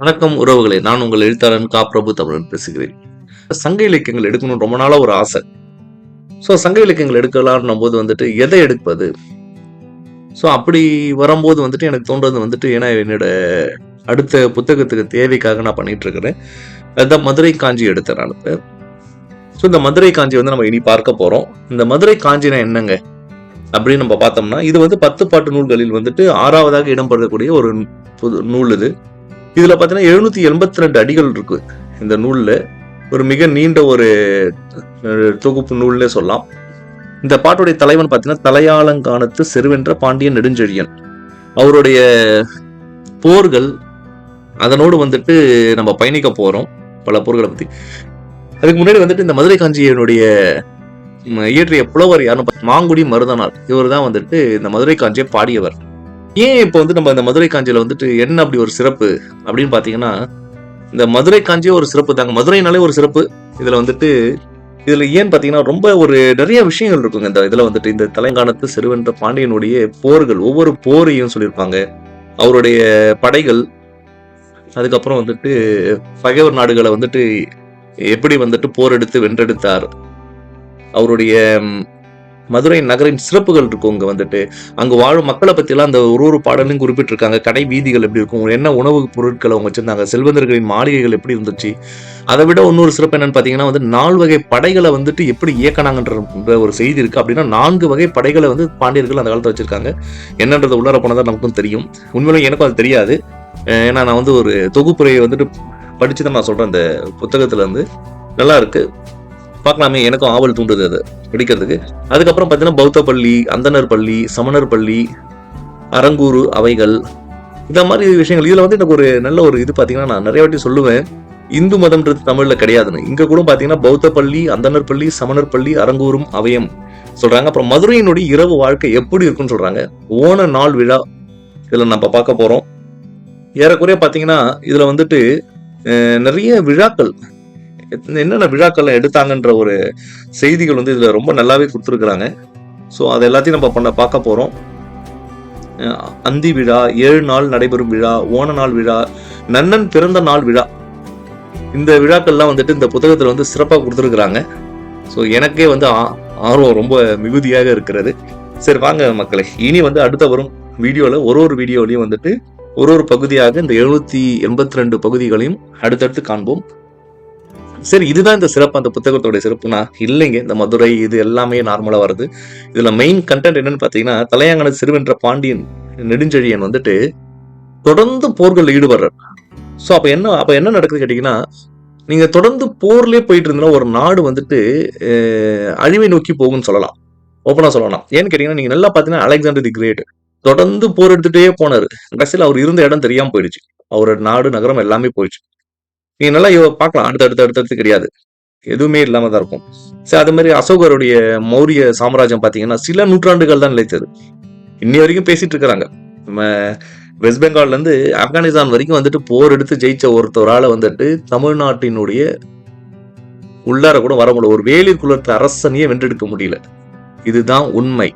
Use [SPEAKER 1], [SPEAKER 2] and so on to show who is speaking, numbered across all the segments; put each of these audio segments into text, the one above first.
[SPEAKER 1] வணக்கம் உறவுகளே நான் உங்கள் எழுத்தாளன் கா. பிரபு தமிழன் பேசுகிறேன். சங்க இலக்கியங்கள் எடுக்கணும் ரொம்ப நாளா ஒரு ஆசை. ஸோ சங்க இலக்கியங்கள் எடுக்கலாம்னும் போது வந்துட்டு எதை எடுப்பது? ஸோ அப்படி வரும்போது வந்துட்டு எனக்கு தோன்றது வந்துட்டு ஏன்னா என்னோட அடுத்த புத்தகத்துக்கு தேவைக்காக நான் பண்ணிட்டு இருக்கிறேன் அதுதான் மதுரை காஞ்சி எடுத்தேன் நான் ஸோ இந்த மதுரை காஞ்சி வந்து நம்ம இனி பார்க்க போறோம். இந்த மதுரை காஞ்சினா என்னங்க? அப்படின்னு நம்ம பார்த்தோம்னா இது வந்து பத்து பாட்டு நூல்களில் வந்துட்டு ஆறாவதாக இடம்பெறக்கூடிய ஒரு புது நூல் இது. இதுல பாத்தீங்கன்னா எழுநூத்தி எண்பத்தி ரெண்டு அடிகள் இருக்கு. இந்த நூல்ல ஒரு மிக நீண்ட ஒரு தொகுப்பு நூல்னே சொல்லலாம். இந்த பாட்டுடைய தலைவன் பார்த்தீங்கன்னா தலையாளங்கானத்து செருவென்ற பாண்டியன் நெடுஞ்செழியன். அவருடைய போர்கள் அதனோடு வந்துட்டு நம்ம பயணிக்க போகிறோம் பல போர்களை பற்றி அதுக்கு முன்னாடி வந்துட்டு இந்த மதுரை காஞ்சியனுடைய இயற்றிய புலவர் யாருன்னு மாங்குடி மருதனார் இவர் தான் வந்துட்டு இந்த மதுரை காஞ்சியை பாடியவர். ஏன் இப்போ வந்து நம்ம இந்த மதுரை காஞ்சியில் வந்துட்டு என்ன அப்படி ஒரு சிறப்பு அப்படின்னு பார்த்தீங்கன்னா இந்த மதுரை காஞ்சியே ஒரு சிறப்பு தாங்க. மதுரைனாலே ஒரு சிறப்பு. இதில் வந்துட்டு இதில் ஏன்னு பார்த்தீங்கன்னா ரொம்ப ஒரு நிறைய விஷயங்கள் இருக்குங்க. இந்த இதில் வந்துட்டு இந்த தலைங்கானத்து சிறுவன்ற பாண்டியனுடைய போர்கள் ஒவ்வொரு போரையும் சொல்லியிருப்பாங்க. அவருடைய படைகள் அதுக்கப்புறம் வந்துட்டு பகைவர் நாடுகளை வந்துட்டு எப்படி வந்துட்டு போர் எடுத்து வென்றெடுத்தார். அவருடைய மதுரை நகரின் சிறப்புகள் இருக்கும் இங்கே வந்துட்டு. அங்கே வாழும் மக்களை பற்றிலாம் அந்த ஒரு ஒரு பாடலையும் குறிப்பிட்டிருக்காங்க. கடை வீதிகள் எப்படி இருக்கும்? என்ன உணவுப் பொருட்களை அவங்க வச்சுருந்தாங்க? செல்வந்தர்களின் மாளிகைகள் எப்படி இருந்துச்சு? அதை விட இன்னொரு சிறப்பு என்னன்னு பார்த்தீங்கன்னா வந்து நாலு வகை படைகளை வந்துட்டு எப்படி இயக்கினாங்கன்ற ஒரு செய்தி இருக்குது அப்படின்னா நான்கு வகை படைகளை வந்து பாண்டியர்கள் அந்த காலத்தில் வச்சுருக்காங்க. என்னன்றது உள்ளார போனதா நமக்கும் தெரியும். உண்மையிலும் எனக்கும் அது தெரியாது. ஏன்னா நான் வந்து ஒரு தொகுப்புரையை வந்துட்டு படித்து தான் நான் சொல்கிறேன் அந்த புத்தகத்தில் வந்து நல்லா இருக்குது பார்க்கலாமே எனக்கும் ஆவல் தூண்டுது அது படிக்கிறதுக்கு. அதுக்கப்புறம் பார்த்தீங்கன்னா பௌத்த பள்ளி அந்தனர் பள்ளி சமணர் பள்ளி அரங்கூறு அவைகள் இந்த மாதிரி விஷயங்கள். இதில் வந்து எனக்கு ஒரு நல்ல ஒரு இது பார்த்தீங்கன்னா நான் நிறைய வாட்டி சொல்லுவேன். இந்து மதம்ன்றது தமிழில் கிடையாதுன்னு. இங்கே கூட பார்த்தீங்கன்னா பௌத்த பள்ளி அந்தனர் பள்ளி சமணர் பள்ளி அரங்கூரும் அவயம் சொல்கிறாங்க. அப்புறம் மதுரையினுடைய இரவு வாழ்க்கை எப்படி இருக்குன்னு சொல்கிறாங்க. ஓன நாள் விழா இதில் நம்ம பார்க்க போகிறோம். ஏறக்குறைய பார்த்தீங்கன்னா இதில் வந்துட்டு நிறைய விழாக்கள் என்னென்ன விழாக்கள்லாம் எடுத்தாங்கன்ற ஒரு செய்திகள் வந்து இதில் ரொம்ப நல்லாவே கொடுத்துருக்குறாங்க. ஸோ அது எல்லாத்தையும் நம்ம பண்ண பார்க்க போகிறோம் அந்தி விழா ஏழு நாள் நடைபெறும் விழா ஓண நாள் விழா நன்னன் பிறந்த நாள் விழா. இந்த விழாக்கள்லாம் வந்துட்டு இந்த புத்தகத்தில் வந்து சிறப்பாக கொடுத்துருக்குறாங்க. ஸோ எனக்கே வந்து ஆ- ஆர்வம் ரொம்ப மிகுதியாக இருக்கிறது. சரி வாங்க மக்களே. இனி வந்து அடுத்த வரும் வீடியோவில் ஒரு ஒரு வீடியோலையும் வந்துட்டு ஒரு ஒரு பகுதியாக இந்த எழுநூத்தி எண்பத்தி ரெண்டு பகுதிகளையும் அடுத்தடுத்து காண்போம். சரி இதுதான் இந்த சிறப்பு அந்த புத்தகத்தோட சிறப்புனா? இல்லைங்க இந்த மதுரை இது எல்லாமே நார்மலாக வருது. இதில் மெயின் கண்டென்ட் என்னன்னு பார்த்தீங்கன்னா தலையாங்கன சிறுவென்ற பாண்டியன் நெடுஞ்செழியன் வந்துட்டு தொடர்ந்து போர்களில் ஈடுபடுறார். ஸோ அப்போ என்ன அப்போ என்ன நடக்குது கேட்டீங்கன்னா நீங்கள் தொடர்ந்து போர்லேயே போயிட்டு இருந்தீங்கன்னா ஒரு நாடு வந்துட்டு அழிவை நோக்கி போகும்னு சொல்லலாம். ஓப்பனாக சொல்லலாம். ஏன்னு கேட்டிங்கன்னா நீங்கள் நல்லா பார்த்தீங்கன்னா அலெக்சாண்டர் தி கிரேட் தொடர்ந்து போர் எடுத்துகிட்டே போனாரு. கடைசியில் அவர் இருந்த இடம் தெரியாமல் போயிடுச்சு. அவரோட நாடு நகரம் எல்லாமே போயிடுச்சு. நீ நல்லா யோ- பார்க்கலாம். அடுத்து அடுத்து அடுத்தடுத்து கிடையாது. எதுவுமே இல்லாம தான் இருக்கும். சரி அது மாதிரி அசோகருடைய மௌரிய சாம்ராஜ்யம் பாத்தீங்கன்னா சில நூற்றாண்டுகள் தான் நிலைத்தது. இன்னி வரைக்கும் பேசிட்டு இருக்கிறாங்க. நம்ம வெஸ்ட் பெங்கால்ல இருந்து ஆப்கானிஸ்தான் வரைக்கும் வந்துட்டு போர் எடுத்து ஜெயிச்ச ஒருத்தரால வந்துட்டு தமிழ்நாட்டினுடைய உள்ளார கூட வர முடியல. ஒரு வேலிர் குலத்து அரசனையே வென்றெடுக்க முடியல. இதுதான் உண்மை.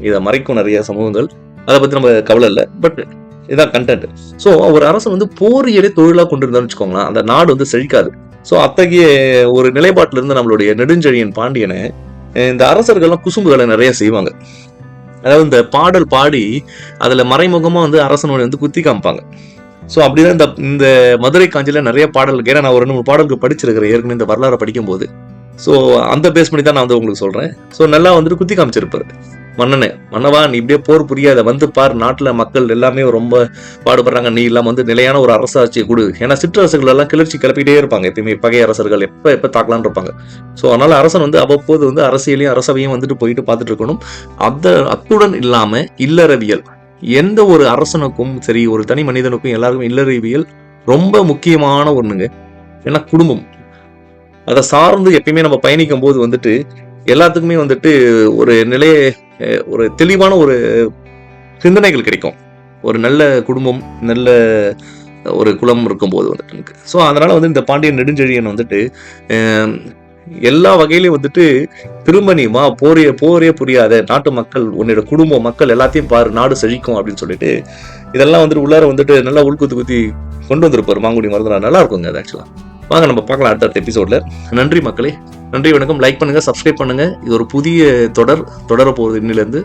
[SPEAKER 1] இதை மறைக்கும் நிறைய சமூகங்கள். அதை பத்தி நம்ம கவலை இல்லை. பட் இதான் கண்டென்ட் ஸோ ஒரு அரசன் வந்து போரியலே தொழிலாக கொண்டிருந்தான்னு வச்சுக்கோங்களேன். அந்த நாடு வந்து செழிக்காது. ஸோ அத்தகைய ஒரு நிலைப்பாட்டில இருந்து நம்மளுடைய நெடுஞ்செழியன் பாண்டியனை இந்த அரசர்கள்லாம் குசும்புகளை நிறைய செய்வாங்க. அதாவது இந்த பாடல் பாடி அதில் மறைமுகமாக வந்து அரசனோட வந்து குத்தி காமிப்பாங்க. ஸோ அப்படிதான் இந்த இந்த மதுரை காஞ்சியில் நிறைய பாடல் ஏன்னா நான் ஒரு ரெண்டு மூணு பாடல்கள் படிச்சிருக்கிறேன். ஏற்கனவே இந்த வரலாறை படிக்கும்போது. ஸோ அந்த பேஸ் பண்ணி தான் நான் வந்து உங்களுக்கு சொல்கிறேன் ஸோ நல்லா வந்துட்டு குத்தி காமிச்சிருப்பார். மன்னனே மன்னவா நீ இப்படியே போர் புரியாத வந்து பார் நாட்டில் மக்கள் எல்லாமே ரொம்ப பாடுபடுறாங்க. நீ இல்லாமல் வந்து நிலையான ஒரு அரசாட்சியை கொடு. ஏன்னா சிற்றரசுகள் எல்லாம் கிளர்ச்சி கிளப்பிட்டே இருப்பாங்க. எப்பயுமே பகை அரசர்கள் எப்போ எப்போ தாக்கலான்னு இருப்பாங்க. ஸோ அதனால் அரசன் வந்து அவ்வப்போது வந்து அரசியலையும் அரசவையும் வந்துட்டு போயிட்டு பார்த்துட்டு இருக்கணும். அந்த அத்துடன் இல்லாமல் இல்லறவியல். எந்த ஒரு அரசனுக்கும் சரி ஒரு தனி மனிதனுக்கும் எல்லாருக்கும் இல்லறவியல் ரொம்ப முக்கியமான ஒன்றுங்க ஏன்னா குடும்பம். அதை சார்ந்து எப்பயுமே நம்ம பயணிக்கும் போது வந்துட்டு எல்லாத்துக்குமே வந்துட்டு ஒரு நிலைய ஒரு தெளிவான ஒரு சிந்தனைகள் கிடைக்கும். ஒரு நல்ல குடும்பம் நல்ல ஒரு குலம் இருக்கும்போது வந்துட்டு எனக்கு ஸோ அதனால் வந்து இந்த பாண்டியன் நெடுஞ்செழியன் வந்துட்டு எல்லா வகையிலையும் வந்துட்டு திரும்ப நீ மா போரிய போரே புரியாத நாட்டு மக்கள் உன்னோட குடும்பம் மக்கள் எல்லாத்தையும் பாரு நாடு செழிக்கும் அப்படின்னு சொல்லிட்டு இதெல்லாம் வந்துட்டு உள்ளார வந்துட்டு நல்லா உள்குத்து குத்தி கொண்டு வந்திருப்பாரு மாங்குடி மருந்தனா நல்லா இருக்குங்க அது ஆக்சுவலாக வாங்க நம்ம பார்க்கலாம் அடுத்த எபிசோடில் நன்றி மக்களே. நன்றி வணக்கம். லைக் பண்ணுங்கள் சப்ஸ்கிரைப் பண்ணுங்க. இது ஒரு புதிய தொடர் தொடர போகுது இன்னிலிருந்து.